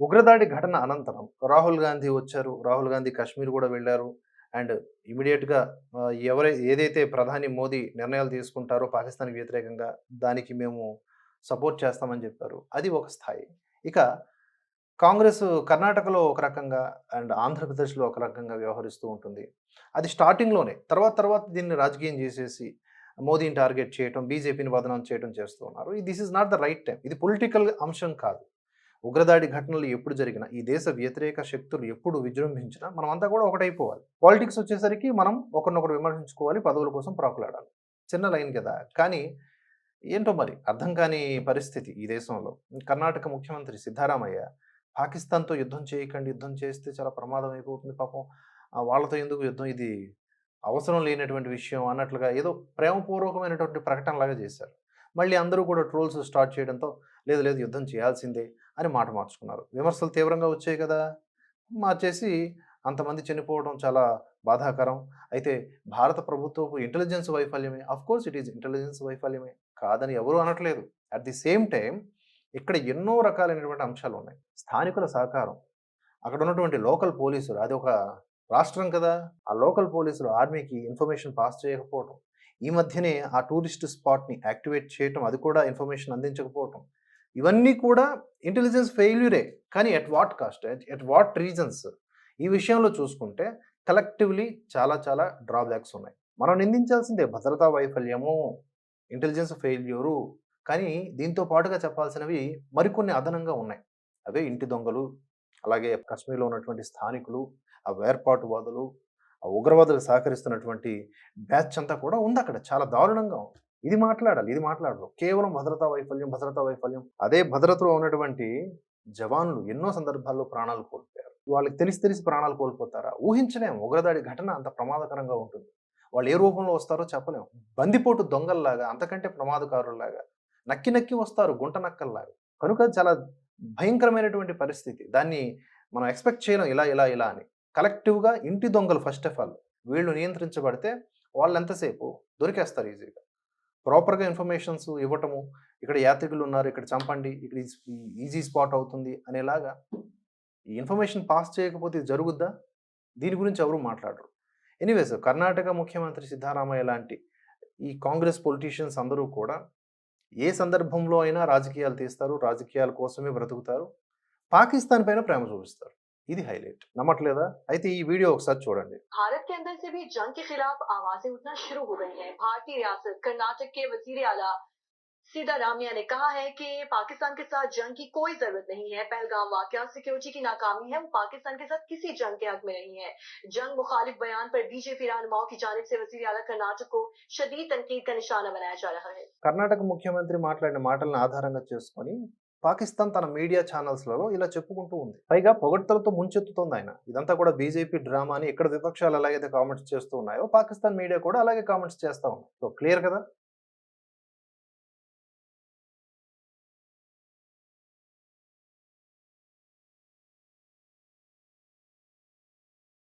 ఉగ్రదాడి ఘటన అనంతరం రాహుల్ గాంధీ వచ్చారు. రాహుల్ గాంధీ కాశ్మీర్ కూడా వెళ్ళారు. అండ్ ఇమీడియట్గా ఎవరై ఏదైతే ప్రధాని మోదీ నిర్ణయాలు తీసుకుంటారో పాకిస్తాన్కి వ్యతిరేకంగా దానికి మేము సపోర్ట్ చేస్తామని చెప్పారు. అది ఒక స్థాయి. ఇక కాంగ్రెస్ కర్ణాటకలో ఒక రకంగా అండ్ ఆంధ్రప్రదేశ్లో ఒక రకంగా వ్యవహరిస్తూ ఉంటుంది. అది స్టార్టింగ్లోనే తర్వాత తర్వాత దీన్ని రాజకీయం చేసేసి మోదీని టార్గెట్ చేయటం బీజేపీని బదనాం చేయడం చేస్తూ ఉన్నారు. This is not the right time. ఇది పొలిటికల్ అంశం కాదు. ఉగ్రదాడి ఘటనలు ఎప్పుడు జరిగినా ఈ దేశ వ్యతిరేక శక్తులు ఎప్పుడు విజృంభించినా మనం అంతా కూడా ఒకటైపోవాలి. పాలిటిక్స్ వచ్చేసరికి మనం ఒకరినొకరు విమర్శించుకోవాలి పదవుల కోసం ప్రాకులాడాలి. చిన్న లైన్ కదా! కానీ ఏంటో మరి అర్థం కాని పరిస్థితి ఈ దేశంలో. కర్ణాటక ముఖ్యమంత్రి సిద్ధారామయ్య పాకిస్తాన్తో యుద్ధం చేయకండి యుద్ధం చేస్తే చాలా ప్రమాదం అయిపోతుంది పాపం. వాళ్ళతో ఎందుకు యుద్ధం? ఇది అవసరం లేనటువంటి విషయం అన్నట్లుగా ఏదో ప్రేమపూర్వకమైనటువంటి ప్రకటనలాగా చేశారు. మళ్ళీ అందరూ కూడా ట్రోల్స్ స్టార్ట్ చేయడంతో లేదు లేదు యుద్ధం చేయాల్సిందే అని మాట మార్చుకున్నారు. విమర్శలు తీవ్రంగా వచ్చాయి కదా! మార్చేసి అంతమంది చనిపోవడం చాలా బాధాకరం. అయితే భారత ప్రభుత్వపు intelligence వైఫల్యమే. Of course it is intelligence వైఫల్యమే. కాదని ఎవరూ అనట్లేదు. అట్ ది సేమ్ టైం ఇక్కడ ఎన్నో రకాలైనటువంటి అంశాలు ఉన్నాయి. స్థానికుల సహకారం. అక్కడ ఉన్నటువంటి లోకల్ పోలీసులు అది ఒక రాష్ట్రం కదా! ఆ లోకల్ పోలీసులు ఆర్మీకి ఇన్ఫర్మేషన్ పాస్ చేయకపోవటం. ఈ మధ్యనే ఆ టూరిస్ట్ స్పాట్ని యాక్టివేట్ చేయటం అది కూడా ఇన్ఫర్మేషన్ అందించకపోవటం. ఇవన్నీ కూడా ఇంటెలిజెన్స్ ఫెయిల్యూరే కానీ at what cost at what reasons ఈ విషయంలో చూసుకుంటే కలెక్టివ్లీ చాలా చాలా డ్రాబ్యాక్స్ ఉన్నాయి. మనం నిందించాల్సిందే భద్రతా వైఫల్యము ఇంటెలిజెన్స్ ఫెయిల్యూరు కానీ దీంతో పాటుగా చెప్పాల్సినవి మరికొన్ని అదనంగా ఉన్నాయి. అవే ఇంటి దొంగలు అలాగే కశ్మీర్లో ఉన్నటువంటి స్థానికులు ఆ వేర్పాటువాదులు ఆ ఉగ్రవాదులు సహకరిస్తున్నటువంటి బ్యాచ్ అంతా కూడా ఉంది అక్కడ. చాలా దారుణంగా ఉంది. ఇది మాట్లాడాలి ఇది మాట్లాడరు కేవలం భద్రతా వైఫల్యం భద్రతా వైఫల్యం. అదే భద్రతలో ఉన్నటువంటి జవాన్లు ఎన్నో సందర్భాల్లో ప్రాణాలు కోల్పోయారు. వాళ్ళకి తెలిసి తెలిసి ప్రాణాలు కోల్పోతారా? ఊహించలేము. ఉగ్రదాడి ఘటన అంత ప్రమాదకరంగా ఉంటుంది. వాళ్ళు ఏ రూపంలో వస్తారో చెప్పలేము. బందిపోటు దొంగల్లాగా అంతకంటే ప్రమాదకారుల్లాగా నక్కి నక్కి వస్తారు గుంట నక్కల్లాగా. కనుక చాలా భయంకరమైనటువంటి పరిస్థితి. దాన్ని మనం ఎక్స్పెక్ట్ చేయలేం. ఇలా ఇలా ఇలా అని. కలెక్టివ్గా ఇంటి దొంగలు ఫస్ట్ ఆఫ్ ఆల్ వీళ్ళు నియంత్రించబడితే వాళ్ళు ఎంతసేపు దొరికేస్తారు ఈజీగా. ప్రాపర్గా ఇన్ఫర్మేషన్స్ ఇవ్వటము ఇక్కడ యాత్రికులు ఉన్నారు ఇక్కడ చంపండి ఇక్కడ ఈజీ స్పాట్ అవుతుంది అనేలాగా ఈ ఇన్ఫర్మేషన్ పాస్ చేయకపోతే ఇది జరుగుద్దా? దీని గురించి ఎవరు మాట్లాడరు. ఎనీవేస్ కర్ణాటక ముఖ్యమంత్రి సిద్ధారామయ్య లాంటి ఈ కాంగ్రెస్ పొలిటీషియన్స్ అందరూ కూడా ఏ సందర్భంలో అయినా రాజకీయాలు తీస్తారు రాజకీయాల కోసమే బ్రతుకుతారు పాకిస్తాన్ పైన ప్రేమ చూపిస్తారు. ఇది హైలైట్ నమ్మట్లేదా అయితే ఈ వీడియో ఒకసారి చూడండి भारत के अंदर से भी जंग के खिलाफ आवाजें उठना शुरू हो गई हैं। भारतीय रियासत कर्नाटक के वजीर आला सिद्धारामिया ने कहा है कि पाकिस्तान के साथ जंग की कोई जरूरत नहीं है पहलगाम वाकया सिक्योरिटी की नाकामी है वो पाकिस्तान के साथ किसी जंग के हक में नहीं है जंग मुखालिफ बयान पर बीजेपी रहनुमाओं की जानब से वजीर आला कर्नाटक को शदीद तनकीद का निशाना बनाया जा रहा है కర్ణాటక ముఖ్యమంత్రి మాట్లాడిన మాటలను ఆధారంగా చేసుకొని పాకిస్తాన్ తన మీడియా ఛానల్స్లలో ఇలా చెప్పుకుంటూ ఉంది. పైగా పొగడ్తలతో ముంచెత్తుతోంది ఆయన. ఇదంతా కూడా బీజేపీ డ్రామా అని ఇక్కడ విపక్షాలు అలాగైతే కామెంట్స్ చేస్తూ ఉన్నాయో పాకిస్తాన్ మీడియా కూడా అలాగే కామెంట్స్ చేస్తా ఉంది. సో క్లియర్ కదా?